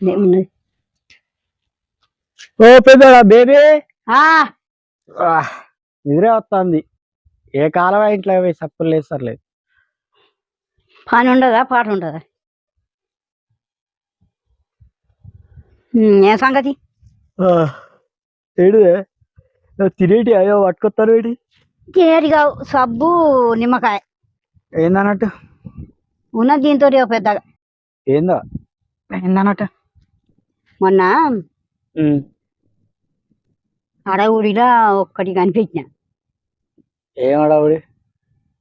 ఏమున్నది ఓ పెద్దడా బేబీ నిద్రే వస్తుంది ఏ కాలం ఇంట్లో పోయి సప్పులు లేస్తలేదు పని ఉండదా పాట ఉండదా ఏం సంగతి? ఏడు తినేటి? అయ్యో పట్టుకొస్తారు ఏంటి? తినేటిగా సబ్బు నిమ్మకాయ. ఏందన్నట్టు? ఉన్నది దీంతో పెద్దగా. ఏందో? ఏందన్నట్టు మొన్న అడవుడిలా ఒక్కటి కనిపించిన. ఏం అడవుడి?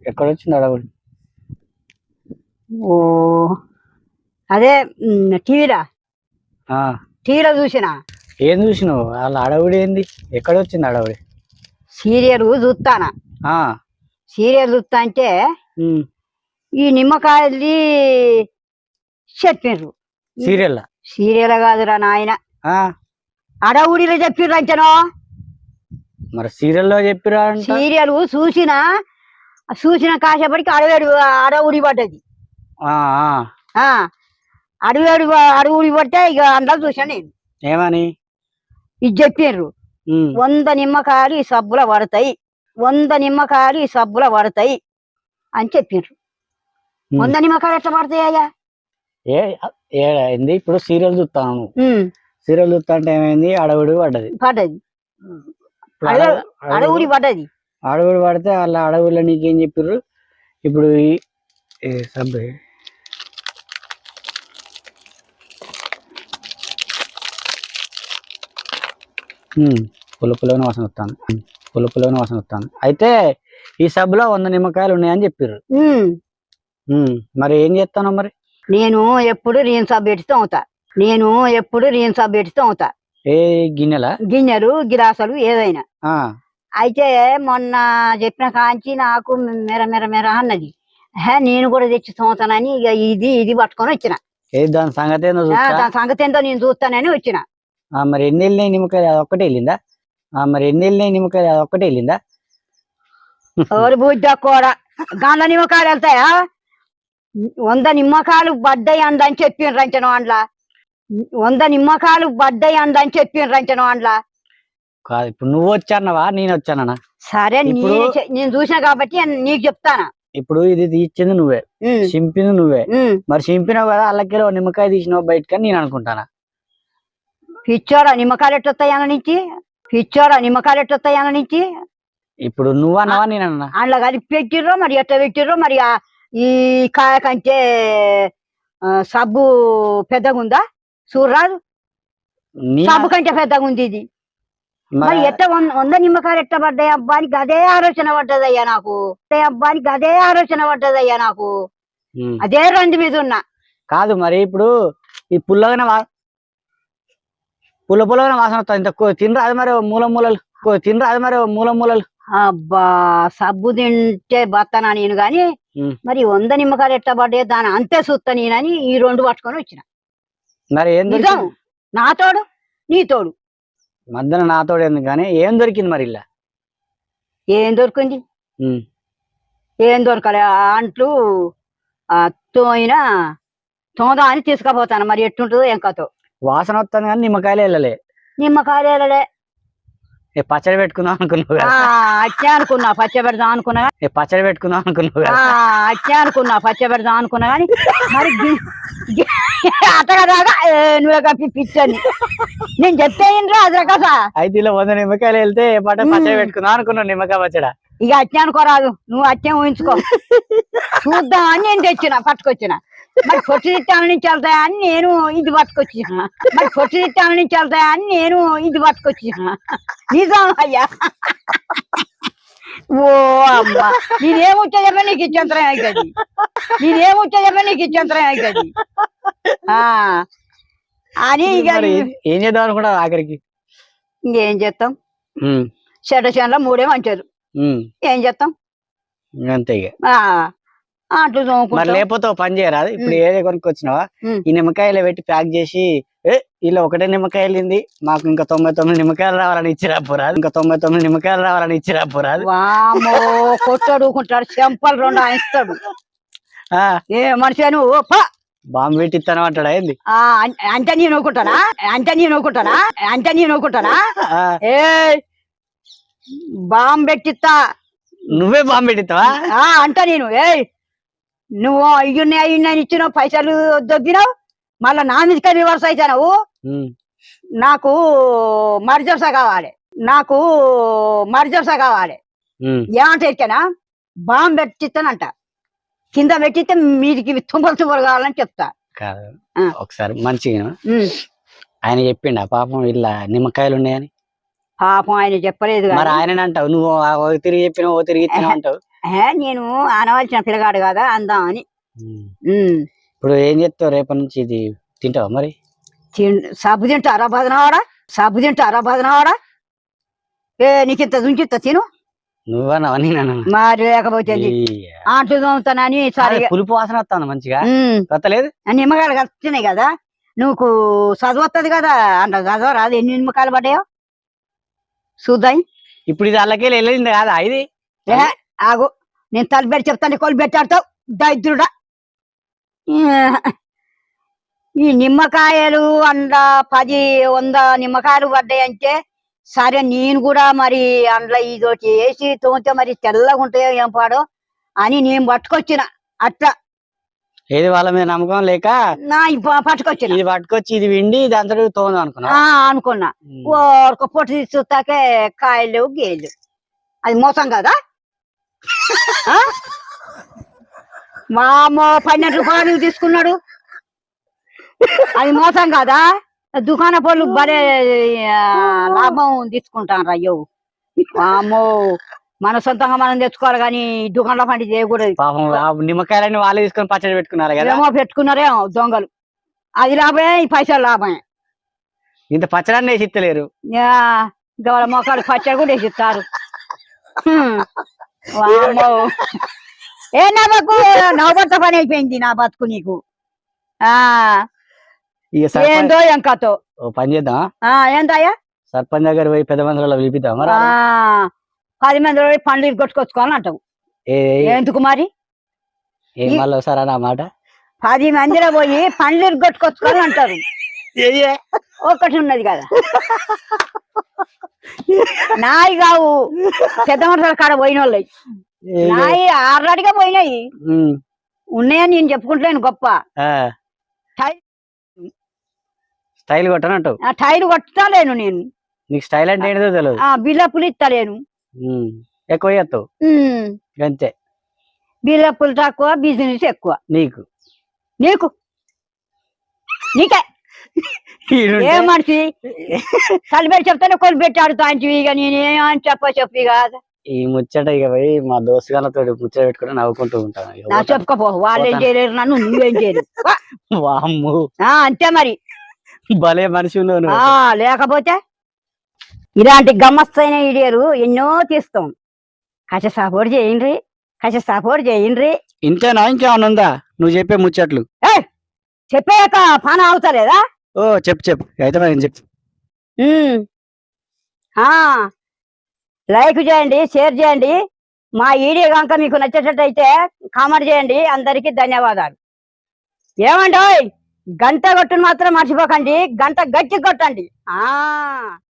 ఎక్కడ వచ్చింది అడవుడి? ఓ అదే ఉమ్, టీవీలో? చూసిన? ఏం చూసినావు? వాళ్ళ అడవుడి ఏంది? ఎక్కడ వచ్చింది అడవుడి? సీరియల్ చూస్తానా? సీరియల్ చూస్తా అంటే ఈ నిమ్మకాయలు చెప్పిండ్రు సీరియల్ సీరియల్ కాదురా నాయన. ఆ, అడవుడిలో చెప్పిండ్రు అంచనో? మరి సీరియల్లో చెప్పిరా అంట? సీరియల్ చూసిన చూసిన కాసేపటికి అడవేడు అడవుడి పడ్డది. అడవేడు అడవుడి పడితే ఇక అందరూ చూసాను నేను. ఏమని? ఇది చెప్పిండ్రు ఉమ్, వంద నిమ్మకాయలు ఈ సబ్బుల పడతాయి. వంద నిమ్మకాయలు ఈ సబ్బుల పడతాయి అని చెప్పిండ్రు. వంద నిమ్మకాయలు ఎట్లా పడతాయ్యా ఏ ఏ ఏంది? ఇప్పుడు సీరియల్ చూస్తాను సీరియల్ చూస్తా అంటే ఏమైంది? అడవుడు పడ్డది. పడ్డది. అడవుడి పడ్డది. అడవుడు పడితే వాళ్ళ అడవుల్లో నీకేం చెప్పిర్రు? ఇప్పుడు ఈ- ఏ సబ్ ఉమ్, పుల్ల పుల్లన వాసన వస్తాను పుల్లన వాసన వస్తాను అయితే ఈ సబ్బులో వంద నిమ్మకాయలు ఉన్నాయని ఉమ్, మరి ఏం చేస్తాను మరి? నేను ఎప్పుడు రీన్ సబ్బు పెట్టి తోముతా నేను ఎప్పుడు రీన్ సబ్బు పెట్టి తోముతా ఏ గిన్నెల? గిన్నెలు గిలాసులు ఏదైనా. అయితే మొన్న చెప్పిన కాంచి నాకు మెర మెర మెర అన్నది. హే నేను కూడా తెచ్చి తోముతానని ఇక ఇది ఇది పట్టుకొని వచ్చిన. దాని సంగతి దాని సంగతి ఏంటో నేను చూస్తానని వచ్చిన. ఆ, మరి ఎన్ని వెళ్ళినాయి నిమ్మకాయలు అది ఒక్కటే వెళ్ళిందా? ఆ, మరి ఎన్ని వెళ్ళినాయి నిమ్మకాయలు అది ఒక్కటే వెళ్ళిందా? ఎవరు బుద్ధ కూడా గంధ నిమ్మకాయలు వెళ్తాయా? వంద నిమ్మకాయలు పడ్డాయి అందని చెప్పిండ్రు రంచను అండ్లా? వంద నిమ్మకాయలు పడ్డాయి అందని చెప్పిండ్రు రంచను అండ్లా? కాదు ఇప్పుడు నువ్వు వచ్చానవా నేను వచ్చానా సరే ఇప్పుడు- నేను చూసిన కాబట్టి నీకు చెప్తానా? ఇప్పుడు ఇది తీర్చింది నువ్వే ఉమ్, చింపింది నువ్వే. ఉమ్. మరి చింపినావు కదా అల్లకి నిమ్మకాయ తీసినావు బయటకని నేను అనుకుంటానా? పిచ్చోడా నిమ్మకాయలు ఎట్టొస్తాయి అన్న నుంచి? పిచ్చోడా నిమ్మకాయలు ఎట్టొస్తాయి అన్న నుంచి? ఇప్పుడు నువ్వు అన్నావా నేను అన్నా? అందులో కలిపి పెట్టిర్రో మరి ఎట్ట పెట్టిర్రో మరి ఆ ఈ కాయ కంటే సబ్బు పెద్దగా ఉందా చూడరాదు సబ్బు కంటే పెద్దగా ఉంది ఇది మరి ఎట్ట వంద నిమ్మకాయలు ఎట్ట పడ్డాయి అబ్బానికి అదే ఆలోచన పడ్డదయ్యా నాకు. ఏ అబ్బానికి అదే ఆలోచన పడ్డదయ్యా నాకు. అదే రంది మీద ఉన్నా. కాదు మరి ఇప్పుడు ఈ పుల్లగానే పుల్ల పుల్లగానే వాసన వస్తుంది. ఇంత తినరాదు మరి మూల మూలలు. తినరాదు మరి మూల మూలలు. అబ్బా సబ్బు తింటే బతానా నేను గాని. మరి వంద నిమ్మకాయలు ఎట్ట పడ్డాయి దాని అంతే చూస్తా నేనని ఈ రెండు పట్టుకొని వచ్చిన. మరి ఏం నిజం. దొరికింది నా తోడు? నీ తోడు. మధ్యన నాతోడు ఎందుకు కానీ ఏం దొరికింది మరి ఇలా? ఏం దొరికింది. ఏం దొరకలే. అంట్లు తోయిన తోదా అని తీసుకుపోతాను. మరి ఎట్టుంటుందో ఏం కథో. వాసన వస్తుంది కానీ నిమ్మకాయలు వెళ్ళలే. నిమ్మకాయలు వెళ్ళలే. పచ్చడి పెట్టుకుందాం అనుకున్నావు అనుకున్నా పచ్చ పెడదాం అనుకున్నా పచ్చడి పెట్టుకుందాం అనుకున్నావు అనుకున్నా పచ్చ పెడదాం అనుకున్నా కానీ మరి నువ్వే పిచ్చని నేను చెప్తే అది అయితే ఇలా వంద నిమ్మకాయలు వెళ్తే ఏ పాట పచ్చడి. పెట్టుకుందాం అనుకున్నావు నిమ్మకాయ పచ్చడి? ఇక అట్టే అనుకోరాదు నువ్వు అట్టే ఊహించుకో. చూద్దాం అని నేను తెచ్చిన పట్టుకొచ్చిన. మరి పొట్టి తిట్టాల నుంచి వెళ్తాయా అని నేను ఇది పట్టుకొచ్చిన. మరి పొట్టి తిట్టాల నుంచి వెళ్తాయా అని నేను ఇది పట్టుకొచ్చిన. నిజం అయ్యా. ఓ అమ్మా. నేనేముచ్చా చెప్ప నీకు ఇచ్చంతరం అవుతుంది నేనేముచ్చా చెప్ప నీకు ఇచ్చంతరం అవుతుంది అని ఇక ఏం చేద్దాం అనుకున్నావు ఆఖరికి? ఇంకేం చేస్తాం? చెడ్డ చేనులో మూడే మంచారు ఏం చేస్తాం? అంతే అట్లు మరి లేకపోతే పని చేయరాదు. ఇప్పుడు. ఏదే కొనుక్కొచ్చినావా. ఈ నిమ్మకాయలు పెట్టి ప్యాక్ చేసి ఏ ఇలా ఒకటే నిమ్మకాయ వెళ్ళింది మాకు ఇంకా తొంభై తొమ్మిది నిమ్మకాయలు రావాలని ఇచ్చిరా పోరాదు. ఇంకా తొంభై తొమ్మిది నిమ్మకాయలు రావాలని ఇచ్చిరా పోరాదు. కొట్టాడు ఊకుంటాడు చెంపలు రెండు ఆయిస్తాడు. ఆ, ఏ మనిషి నువ్వు బాంబు పెట్టి ఇస్తాను అంటాడా ఏంది? ఆ అం- అంటే నేను నవ్వుకుంటానా అంటే నేను నవ్వుకుంటానా అంటే నేను నవ్వుకుంటానా ఏ బాంబు పెట్టిస్తా నువ్వే బాంబు పెట్టిస్తావా అంట నేను. ఏయ్ నువ్వు అయ్యున్నాయి అయ్యున్నాయి ఇచ్చినావు పైసలు దొబ్బినావు మళ్ళా నా మీదకే రివర్స్ ఉమ్, నాకు మర్జర్స కావాలి. నాకు మర్జర్స కావాలి. ఏమంటే ఎరికేనా? బాంబు పెట్టిస్తానంట కింద పెట్టిస్తే మీదికి తుమ్మలు తుమ్మలు కావాలని చెప్తా. కాదు. ఒకసారి మంచిగా. ఆయన చెప్పిండా పాపం ఇలా నిమ్మకాయలు ఉన్నాయని? పాపం ఆయన చెప్పలేదు మరి ఆయన అంటావు నువ్వు ఓ తిరిగి చెప్పినావు ఓ తిరిగి ఇచ్చినావు అంటావు? నేను ఆనవలసిన పిల్లగాడు కదా ఉమ్. ఉమ్. ఇప్పుడు ఏం చెప్తావు రేపటి నుంచి ఇది? తింటావా మరి? సబ్బు తింటారా బదనవాడా సబ్బు తింటారా బదనవాడా ఏ నీకు ఇంత దుంచిత్త తిను. నువ్వన్నావా నేనన్నా మరి లేకపోతే? ఆంట్లు తోముతానని సరే పులుపు వాసన వస్తాను మంచిగా. కొత్తలేదు నిమ్మకాయలు వస్తున్నాయి కదా. నువ్వు చదువుతుంది కదా అంట చదవ రాదు. ఎన్ని నిమ్మకాయలు పడ్డాయో? చూద్దాం. ఇప్పుడు ఇది అల్లకే వెళ్ళింది కాదా ఇది? ఆగు. నేను తలపెట్టి చెప్తాను కొలు పెట్టాడుతావు. దరిద్రుడా. ఈ నిమ్మకాయలు అంద పది వంద నిమ్మకాయలు పడ్డాయంటే సరే నేను కూడా మరి అందులో ఇదోటి వేసి తోమితే మరి తెల్లగా ఉంటాయో ఏం పాడో అని నేను పట్టుకొచ్చిన. అట్లా. ఏది వాళ్ళ మీద నమ్మకం లేక పట్టుకొచ్చిన. ఇది పట్టుకొచ్చి ఇది విండి దాంతో తోందాం అనుకున్నా ఆ అనుకున్నా. ఒక పొట్టు తీసి చూస్తాకే కాయలు గేలు అది మోసం కదా? మా అమ్మ పన్నెండు రూపాయలు తీసుకున్నాడు. అది మోసం కదా? దుకాణ పళ్ళు భలే ఆ, లాభం తీసుకుంటాను అయ్యో. అమ్మో మన సొంతంగా మనం తెచ్చుకోవాలి కానీ దుకాణంలో పండి చేయకూడదు. పాపం వాళ్ళే తీసుకొని పచ్చడి పెట్టుకున్నారు కదా? ఏమో పెట్టుకున్నారేమో దొంగలు. అది లాభమే ఈ పైసలు లాభమే. ఇంత పచ్చడాన్ని వేసి ఇత్తలేరు యా, ఇంకా వాళ్ళ మొక్కలు పచ్చడి కూడా వేసిస్తారు హ్మ్. వామ్మో. ఏ నా బతుకు నవ్వత పని అయిపోయింది నా బతుకు నీకు. ఆ. ఏందో ఎంకతో పని చేద్దాం ఆ ఏందయ్యా? సర్పంచ్ దగ్గర పోయి పెద్ద మందిలో పిలిపిద్దాం పది మంది పోయి పండ్లు కొట్టుకొచ్చుకోవాలని అంటావు. ఏ ఎందుకు మరి? ఏ మళ్ళీ ఒకసారి అన్న మాట? పది మందిలో పోయి పండ్లు కొట్టుకొచ్చుకోవాలని అంటారు. ఒకటి ఉన్నది కదా. నాయి కావు. పెద్ద మనుషుల కాడ పోయిన వాళ్ళు నాయి ఆల్రెడీగా పోయినాయి. ఉన్నాయని నేను చెప్పుకుంటలేను గొప్ప. స్టైల్ కొట్టనంటావు ఆ టైర్ కొట్టలేను నేను. నీకు స్టైల్ అంటే ఏంటో తెలియదు ఆ బిల్లప్పులు ఇస్తలేను ఎక్కువ చేస్తావు అంతే బిల్లప్పులు తక్కువ బిజినెస్ ఎక్కువ. నీకు. నీకు. నీకే. ఏ మనిషి? కలిపెట్టి చెప్తానే కొలు పెట్టి ఆడుతాంటివి ఇక నేనేమని చెప్ప చెప్పి కాదు ఈ ముచ్చట ఇక పోయి మా దోస్తుగాలతో ముచ్చట పెట్టుకుని నవ్వుకుంటూ ఉంటాను నా. చెప్పుకోపో వాళ్ళేం పోతాను. చేయలేరు నన్ను నువ్వేం చేయలేరు. వామ్మో. అంతే మరి. భలే మనిషి లేకపోతే ఇలాంటి గమ్మస్తైన ఇడియరు ఎన్నో తీస్తాం. కచ్చ సపోర్ట్ చేయండి కచ్చ సపోర్ట్ చేయండి. ఇంతేనా? ఇంకేమన్నా ఉందా? నువ్వు చెప్పే ముచ్చట్లు. చెప్పాక పని అవుతలేదా ఓ చెప్పు చెప్పు. అయితే మరి చెప్పు. ఉమ్. ఆ లైక్ చేయండి షేర్ చేయండి. మా వీడియో కనుక మీకు నచ్చేటట్టయితే కామెంట్ చేయండి. అందరికీ ధన్యవాదాలు. ఏమండి గంట కొట్టును మాత్రం మర్చిపోకండి. గంట గట్టి కొట్టండి. ఆ.